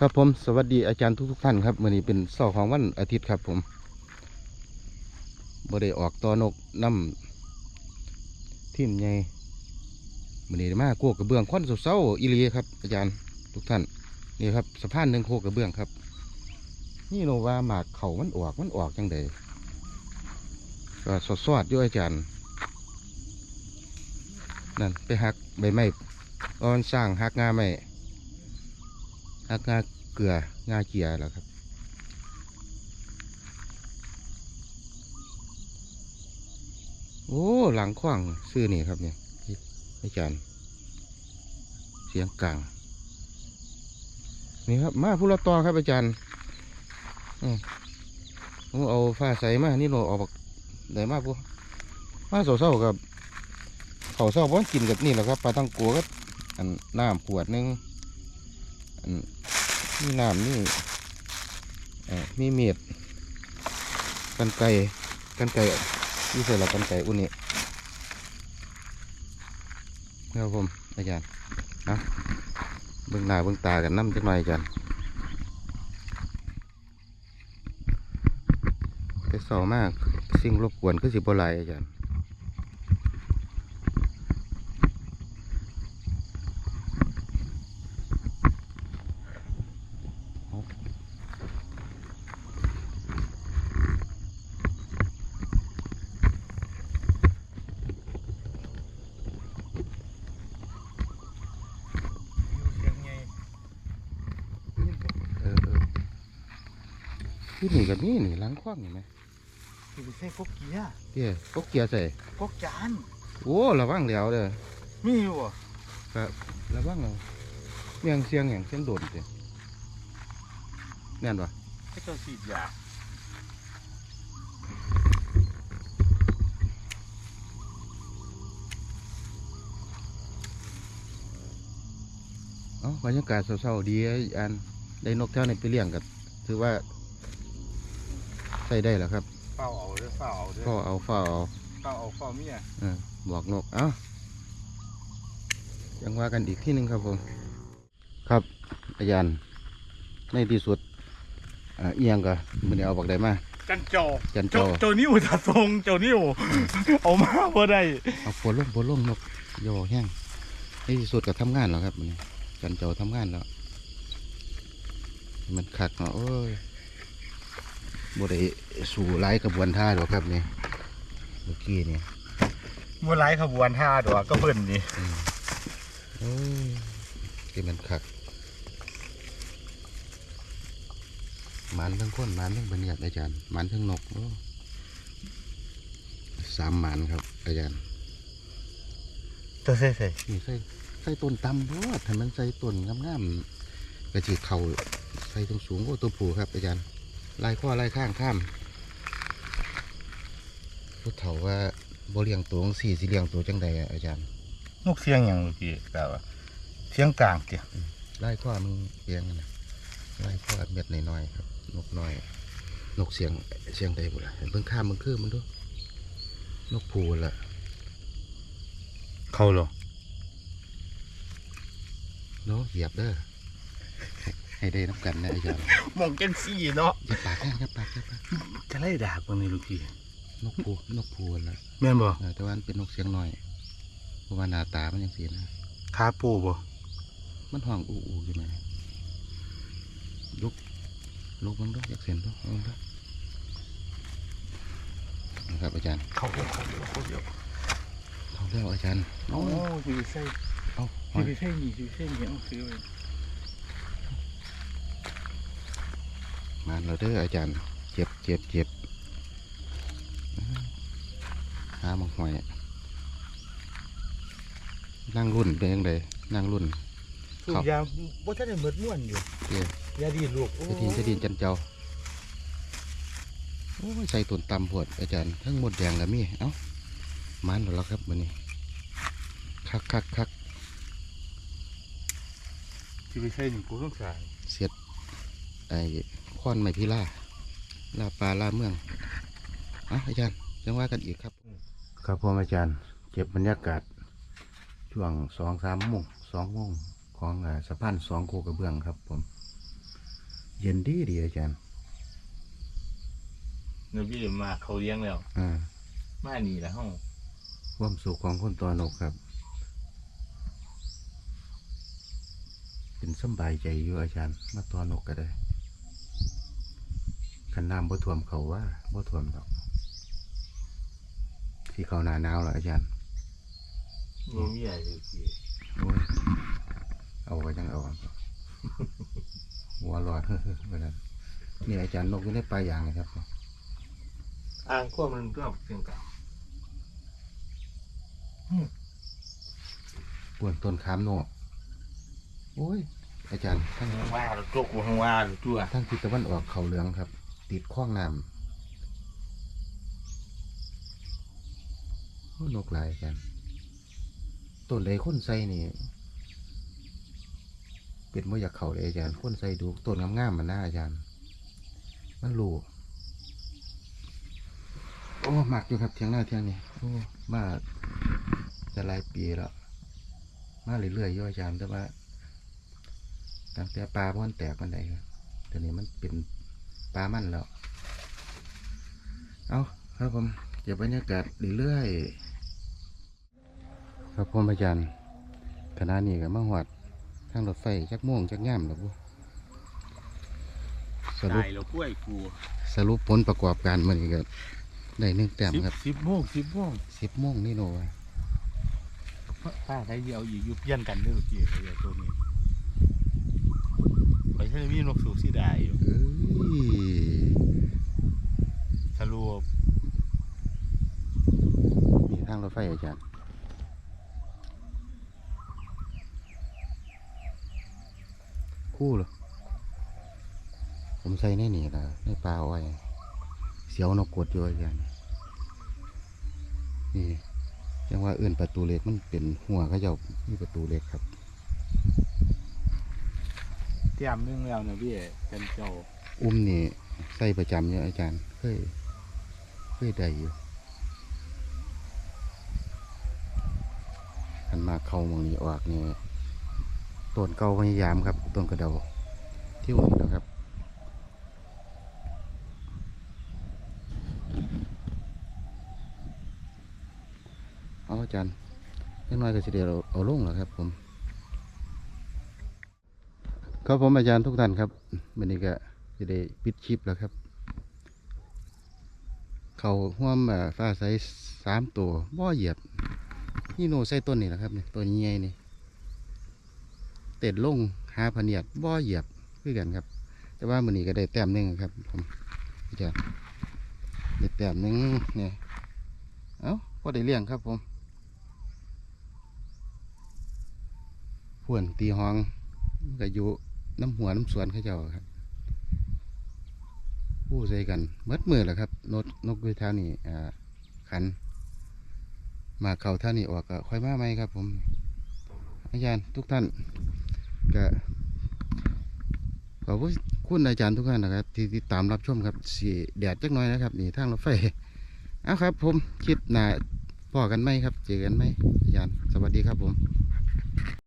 ครับผมสวัสดีอาจารย์ทุกทุกๆท่านครับวันนี้เป็นเสาร์ของวันอาทิตย์ครับผมบ่ได้ออกตอนกน้ำทิมใหญ่วันนี้ได้มากโคกกระเบื้องค่อนเศร้าๆอีลีครับ อาจารย์ทุกท่านนี่ครับสะพานหนึ่งโคกกระเบื้องครับ นี่โนวาหมากเขามันออกมันออกจังใดก็สดสดๆอยู่อาจารย์นั่นไปหักใบไม้ออนสร้างหักงาไม้ หักงาเกลืองาเกียแล้วครับโอ้หลังขว้างซื้อนี่ครับเนี่ยอาจารย์เสียงกลางนี่ครับมาผู้ละตอครับอาจารย์อืมผมเอาฟ้าใสมานี่เราเอาบักไหนมาผู้มาเศร้าๆกับเขาเศร้าบ้อนกินกับนี่แหละครับปลาตั้งกัวก็อันน้ำขวดนึงอัน มีน้ำนี่เอ่อมีเมีดกันไก่กันไก่ที่ใส่ละกันไก่อุ่นนี่ครับผมอาจารย์นะเบิ่งหน้าเบิ่งตากันน้ำจักหน่อยอาจารย์แต่เศร้ามากสิ่งรบกวนคือสิบหลายอาจารย์ เสียงไง เออเออ ที่นี่กับนี่นี่ล้างคว้างเห็นไหมคือไปใส่กกเกียร์เดี๋ยวพกเกียร์ใส่กกจานโอ้ระวังเดี๋ยวเด้อมีอยู่บ่ระวังเอาเมียงเสียงอย่างเสียงโดดเด้แน่นปะให้เจ้าสีดยาเอ้าบรรยากาศเศร้าๆดีไอ้อันได้นกแถวนี้ไปเลี้ยงกับถือว่า ใส่ได้แล้วครับเฝ้าเอาเด้อเฝ้าเอาเด้อพ่อเอาฝ้าเอาเฝ้าเอาเฝ้าเมียเออบอกนกเอ้ายังว่ากันอีกที่หนึ่งครับผม ครับอาจารย์ในที่สุดอ่าเอียงก็มันเอาบักได้มา จันโจจันโจ โจนิ้วตาทรงโจนิ้วเอามาบ่ได้เอาฝนลงฝนลงนกโยแห้งในที่สุดก็ทำงานแล้วครับมันนี้จันเจ้าทำงานแล้ว มันขัดเนาะโอ้ย บ่ได้สู่ไล่กระบวนท่าหรอกครับนี่เมื่อกี้นี่บ่หลายขบวนท่าดอกก็เพิ่นนี่โอ้ยที่มันขัดหมันทั้งคนหมันทั้งบรรยากาศอาจารย์หมันทั้งนกโอ้สามหมันครับ อาจารย์ตัวใส่ใส่นี่ใส่ใส่ต้นตำรวดถ้ามันใส่ต้นงามๆกระจีเข่าใส่ตรงสูงก็ตัวผูครับอาจารย์ ลายข้อลายข้างข้ามผู้เฒ่าว่าบ่เลี้ยงตัวจั่งสี่สิเลี้ยงตัวจังใดอะอาจารย์นกเสียงหยังเมื่อกี้กล่าวว่าเสียงกลางเติลายข้อมันเอียงนะลายข้อเม็ดน้อยๆครับ นกน้อย นกเสียงเสียงใดบุล่ะเบิ่งข้ามมันคือมันดูนกผูละเข้าหรอเนาะเหยียบเด้อ ให้ได้น้ำกันนะอาจารย์มองจังซี่เนาะอย่าปากนะอย่าปากอย่าปากจะไล่ดากบ่นี่ลูกพี่นกผูนกผูละแม่นบ่เออแต่ว่ามันเป็นนกเสียงน้อยเพราะว่าหน้าตามันยังสีนะขาปูบ่มันห้องอูอูอยู่ไหมลุกลุกมันด้วยอยากเสียนด้วยลงด้วยนะครับอาจารย์ เข้าเข้าเข้าเข้าเดี๋ยวเขาเรียกอาจารย์โอ้สิไปใส่เอาสิไปใส่นี่สิไปใส่นี่เอาซื้อไว้ มาเราเด้ออาจารย์ เจ็บเจ็บเจ็บหามังหอยนั่งรุ่นเป็นยังไงนั่งรุ่นสูบยาบ่ทันได้หมดม่วนอยู่เด้อยาดีลูกโอ้จะดินจะดินจันเจ้าโอ้ยใส่ต้นตำพวดอาจารย์ทั้งหมดแดงกับมีเอ้ามันแล้วครับวันนี้คักคักคักสิไปใส่นี่กูต้องใส่เสียดไอ้ ค้อนไม้พิล่าลาปลาลาเมืองเอะอาจารย์จังว่ากันอีกครับ ครับผมอาจารย์เก็บบรรยากาศช่วงสองสามโมงสองโมงของอ่าสะพานสองโคกระเบื้องครับผม เย็นดีดีอาจารย์เนื้อพี่มาเขาเลี้ยงแล้วอ่ามานี่แล้วห้องความสุขของคนตัวนกครับ เป็นสำบายใจอยู่อาจารย์ มาตัวนกก็ได้ ขันน้ำบ่ท่วมเขาว่าบ่ท่วมดอกที่เขาหนาหนาวแล้วอาจารย์มีมีอะไรอยู่พี่โอ้ยเอาก็ยังเอาหัวรอดเฮ้อๆไปนั้นนี่อาจารย์นกอยู่ในปลายยางนะครับอ่างขั้วมันก็เพียงกับปวนต้นขามโนโอ้ย อาจารย์ทั้งว่าเราตกว่าว่าเราตัวทั้งทิศตะวันออกเขาเหลืองครับ ติดข้องน้ำนกหลายอาจารย์ต้นเลยคนใส่นี่เป็นว่าอยากเขาเลยอาจารย์คนใส่ดูต้นงามๆมันหน่าอาจารย์ มันรูโอ้หมักอยู่ครับเทียงหน้าเทียงนี่โอ้มาจะหลายปีแล้วมาเรื่อยๆอยู่อาจารย์แต่ว่าตั้งแต่ปลาพ่อนแตกมันได้ครับตอนนี้มันเป็น ปลามันแล้ว เอาครับผมเก็บบรรยากาศเรื่อยๆครับผมอาจารย์ขณะนี้ก็มาหอดทางรถไฟจักม่วงจักย่ำแล้วบุสรุปได้เรากล้วยกูสรุปผลประกอบการมันก็ได้หนึ่งแต้มสิบครับสิบโมงสิบโมงสิบโมงนี่โนวะป้าได้เดียวอีกยุบเยี่ยนกันเด้อพี่ไอ้ตัวนี้ไปทะเลมีนกสูสีได้อยู่เอ้ย ทะลุ มีทางรถไฟอาจารย์คู่เหรอผมใส่ในนี่ละในปลาเอาไว้เสียวนกกดอยู่อาจารย์นี่ยังว่าเอื่นประตูเหล็กมันเป็นหัวเขาเจ้ามีประตูเหล็กครับเตรียมนึงแล้วนะพี่เป็นเจ้าอุ้มนี่ใส่ประจำอยู่อาจารย์เคยเคยได้อยู่ขัน มาเข้ามองนี้ออกนี่ต้นเก่าพยายามครับต้นกระเดาที่หมดแล้วครับเอาอาจารย์เล็กน้อยก็สิเดียวเอาเอาลงแล้วครับ ผมครับผมอาจารย์ทุกท่านครับวันนี้ก็จะได้ปิดคลิปแล้วครับ เขาห่วมฟ้าใสสามตัวบ่อเหยียบ นี่โนใส่ต้นนี่แหละครับเนี่ยตัวใหญ่ๆนี่เต็ดลงหาพะเนียดบ่อเหยียบคือกันครับ แต่ว่ามันนี้ก็ได้แต้มหนึ่งครับ ผมจารย์ได้แต้มหนึ่งเนี่ยเอ้าพอได้เลี้ยงครับผมผวนตีห้องก็อยู่น้ำหัวน้ำสวนเขาเจ้าครับผู้ใส่กันเมดมือแหละครับนกนกด้วยเท้านี่อ่าขัน มาเข่าท่านี่ออกก็ค่อยมาไหมครับ ผม อาจารย์ทุกท่านก็ขอบคุณอาจารย์ทุกท่านนะครับ ที่ติดตามรับชมครับสีแดดจักน้อยนะครับ นี่ทางรถไฟเอาครับ ผมคลิปหน้าพอกันไหมครับ เจอกันไหมอาจารย์สวัสดีครับผม